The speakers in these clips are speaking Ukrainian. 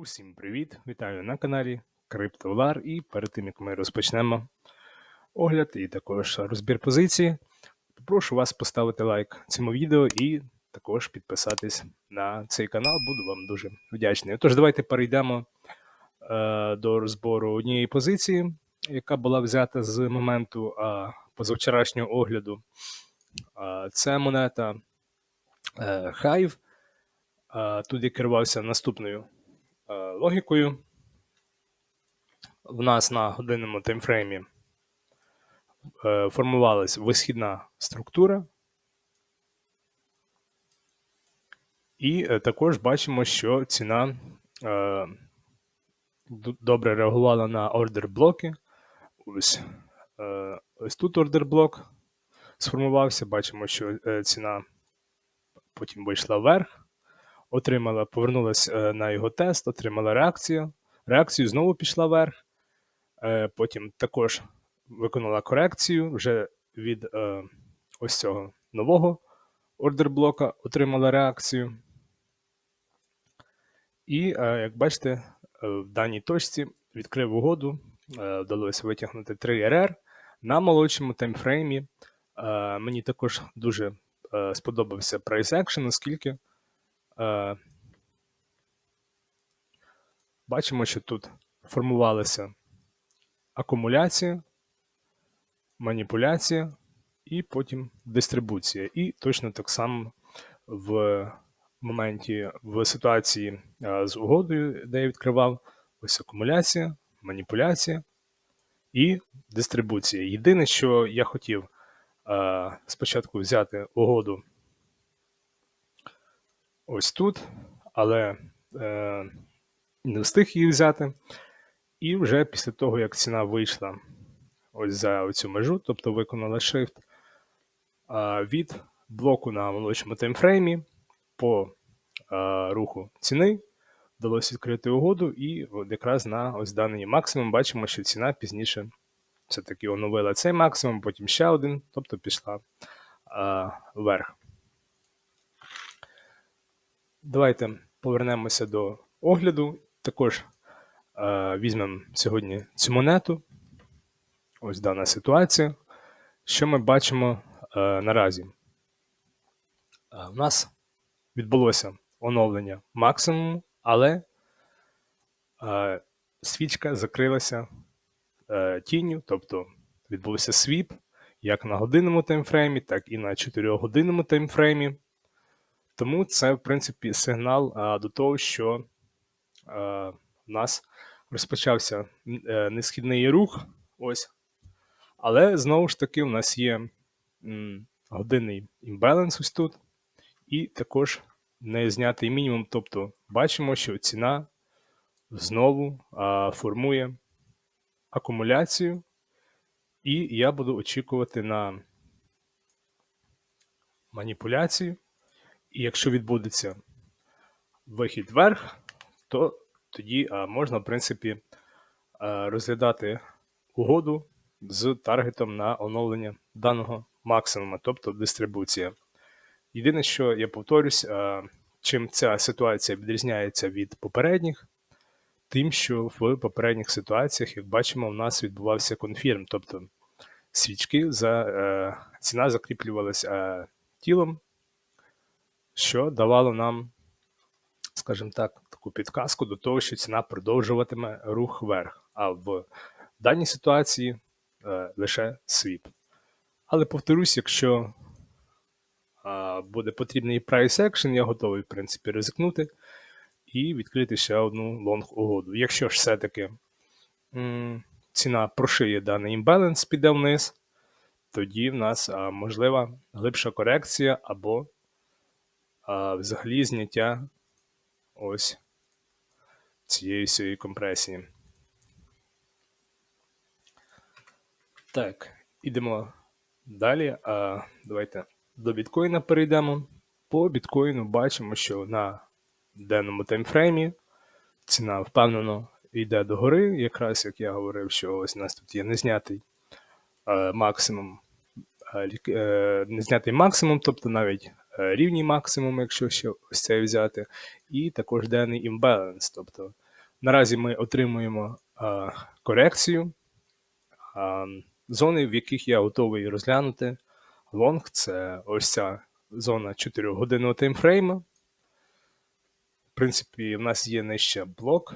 Усім привіт! Вітаю на каналі CryptoLar і перед тим як ми розпочнемо огляд і також розбір позиції, попрошу вас поставити лайк цьому відео і також підписатись на цей канал. Буду вам дуже вдячний. Тож, давайте перейдемо е, до розбору однієї позиції, яка була взята з моменту е, позавчорашнього огляду. Е, це монета е, Hive. Е, тут я керувався наступною логікою. В нас на годинному таймфреймі е, формувалась висхідна структура. І е, також бачимо, що ціна е, добре реагувала на ордер блоки. Ось, е, ось тут ордер блок сформувався. Бачимо, що е, ціна потім вийшла вверх, отримала, повернулася на його тест, отримала реакцію. Реакцію знову пішла вверх. Е, потім також виконала корекцію вже від е, ось цього нового ордер блока, отримала реакцію. І, е, як бачите, е, в даній точці відкрив угоду, е, вдалося витягнути 3 РР на молодшому таймфреймі. Е, Мені також дуже е, сподобався action, оскільки е, бачимо, що тут формувалася акумуляція, маніпуляція і потім дистрибуція. І точно так само в моменті в ситуації з угодою, де я відкривав, ось акумуляція, маніпуляція і дистрибуція. Єдине, що я хотів спочатку взяти угоду ось тут, але е, не встиг її взяти. І вже після того, як ціна вийшла ось за цю межу, тобто виконала а, від блоку на молодшому таймфреймі по руху ціни вдалося відкрити угоду, і якраз на ось даний максимум бачимо, що ціна пізніше все-таки оновила цей максимум, потім ще один, тобто пішла вверх. Давайте повернемося до огляду. Також е, візьмемо сьогодні цю монету. Ось дана ситуація. Що ми бачимо е, наразі? Е, у нас відбулося оновлення максимуму, але е, свічка закрилася е, тінню, тобто відбувся свіп як на годинному таймфреймі, так і на 4-годинному таймфреймі. Тому це, в принципі, сигнал а, до того, що а, в нас розпочався е, несхідний рух. Ось. Але знову ж таки, у нас є м, годинний імбаланс ось тут, і також не знятий мінімум. Тобто бачимо, що ціна знову а, формує акумуляцію, і я буду очікувати на маніпуляцію. І якщо відбудеться вихід вверх, то тоді можна, в принципі, розглядати угоду з таргетом на оновлення даного максимуму, тобто дистрибуція. Єдине, що я повторюсь, чим ця ситуація відрізняється від попередніх, тим, що в попередніх ситуаціях, як бачимо, у нас відбувався конфірм, тобто свічки за е, ціна закріплювалася е, тілом що давало нам, скажімо так, таку підказку до того, що ціна продовжуватиме рух вверх, а в даній ситуації е, лише свіп. Але повторюсь, якщо е, буде потрібний price action, я готовий, в принципі, ризикнути і відкрити ще одну лонг угоду. Якщо ж все-таки ціна прошиє даний імбаланс, піде вниз, тоді в нас можлива глибша корекція або а взагалі зняття ось цієї всієї компресії. Так, ідемо далі. А, Давайте до біткоїна перейдемо. По біткоїну бачимо, що на денному таймфреймі ціна впевнено йде догори, якраз як я говорив, що ось у нас тут є незнятий е, максимум, е, незнятий максимум, тобто навіть Е, рівні максимум, якщо ще ось це взяти, і також денний імбаланс, тобто Наразі ми отримуємо а, корекцію зони, в яких я готовий розглянути. Лонг це ось ця зона 4 годинного таймфрейма. В принципі, в нас є нижче блок.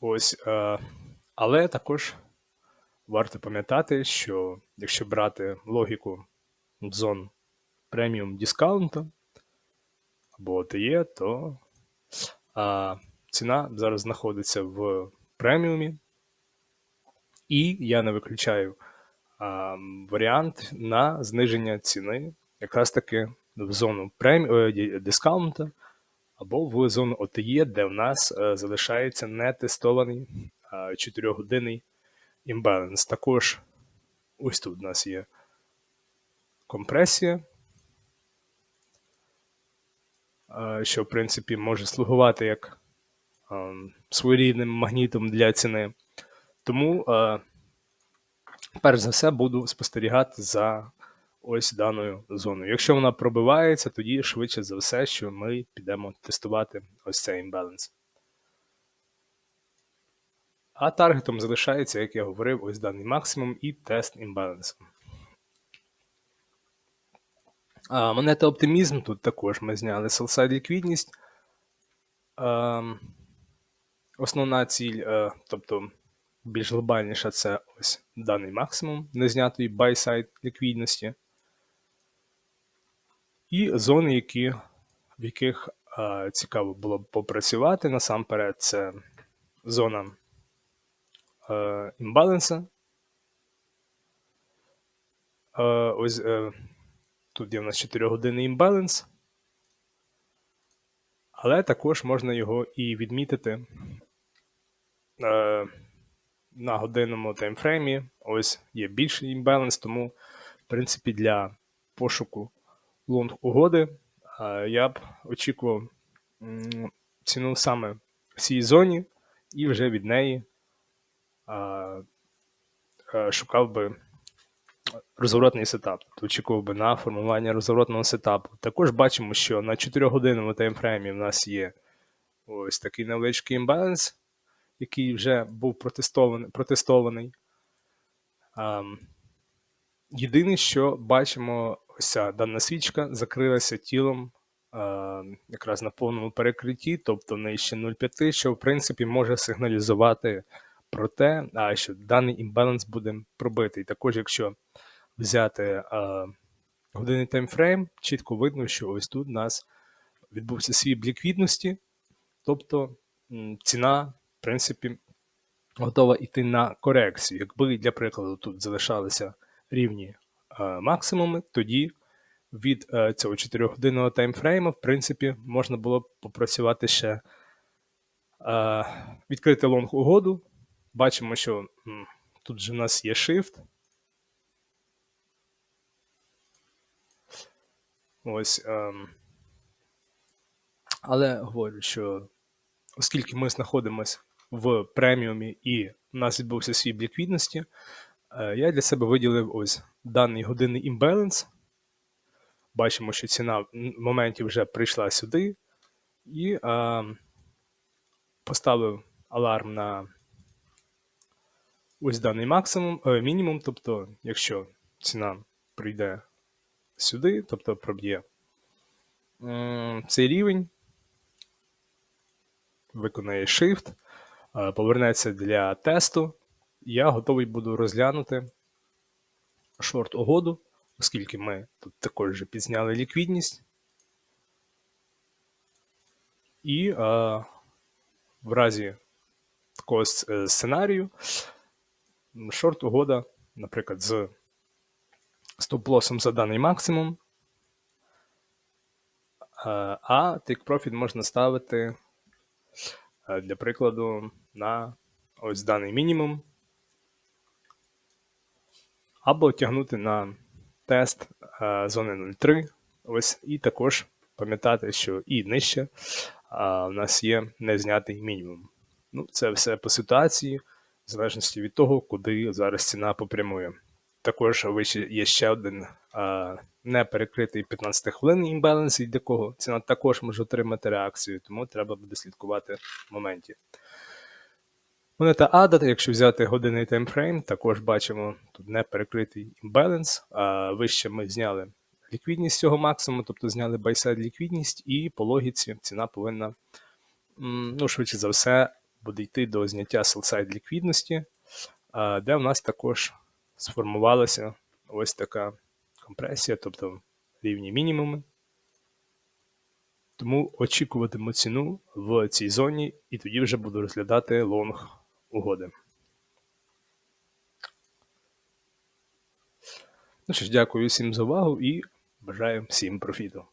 Ось, а, але також варто пам'ятати, що якщо брати логіку зон преміум дискаунту або ОТЄ, то а, ціна зараз знаходиться в преміумі, і я не виключаю а, варіант на зниження ціни якраз таки в зону премі... е, дискаунту або в зону ОТЄ, де в нас е, залишається нетестований 4-годинний імбаланс. Також ось тут у нас є компресія, е, що, в принципі, може слугувати як е, своєрідним магнітом для ціни. Тому, е, перш за все, буду спостерігати за ось даною зоною. Якщо вона пробивається, тоді швидше за все, що ми підемо тестувати ось цей імбаланс. А таргетом залишається, як я говорив, ось даний максимум і тест імбалансу. А, Монета оптимізм тут також ми зняли sell ліквідність. Основна ціль, тобто більш глобальніша, це ось даний максимум незнятої buy-side ліквідності. І зони, які, в яких цікаво було б попрацювати насамперед, це зона а, імбаланса. А, ось а, тут є в нас 4 години імбаланс, але також можна його і відмітити а, на годинному таймфреймі. Ось є більший імбаланс, тому, в принципі, для пошуку лонг угоди, я б очікував ціну саме в цій зоні, і вже від неї шукав би розворотний сетап, тобто очікував би на формування розворотного сетапу. Також бачимо, що на 4-годинному таймфреймі в нас є ось такий невеличкий імбаланс, який вже був протестований. протестований. Єдине, що бачимо, ось ця дана свічка закрилася тілом якраз на повному перекритті, тобто нижче 0,5, що в принципі може сигналізувати про те, а, що даний імбаланс буде пробитий. Також, якщо взяти а, годинний таймфрейм, чітко видно, що ось тут у нас відбувся свій ліквідності, тобто ціна, в принципі, готова йти на корекцію. Якби, для прикладу, тут залишалися рівні максимуми, тоді від е, цього 4-годинного таймфрейму, в принципі, можна було б попрацювати ще відкрити лонг угоду. Бачимо, що тут же в нас є shift. Ось. Ем, але говорю, що оскільки ми знаходимося в преміумі і у нас відбувся свій ліквідності, я для себе виділив ось даний годинний імбаланс. Бачимо, що ціна в моменті вже прийшла сюди, і а, поставив аларм на ось даний максимум, е, мінімум. Тобто, якщо ціна прийде сюди, тобто проб'є е, цей рівень, виконає Shift, е, повернеться для тесту, я готовий буду розглянути шорт угоду, оскільки ми тут також вже підзняли ліквідність. І а, в разі такого е, сценарію шорт угода, наприклад, з стоп-лосом за даний максимум, а take profit можна ставити для прикладу на ось даний мінімум або тягнути на тест зони 03. Ось, І також пам'ятати, що і нижче а, у нас є незнятий мінімум. Ну, Це все по ситуації, в залежності від того, куди зараз ціна попрямує. Також є ще один а, не перекритий 15 хвилинний імбаланс, від якого ціна також може отримати реакцію, тому треба буде слідкувати в моменті. Монета ADA, якщо взяти годинний таймфрейм, також бачимо тут не перекритий імбаланс, а вище ми зняли ліквідність цього максимуму, тобто зняли байсайд ліквідність, і по логіці ціна повинна, ну, швидше за все, буде йти до зняття селсайд ліквідності, де в нас також сформувалася ось така компресія, тобто рівні мінімуми. Тому очікуватиму ціну в цій зоні, і тоді вже буду розглядати лонг угоди. Ну що ж, дякую всім за увагу і бажаю всім профіту.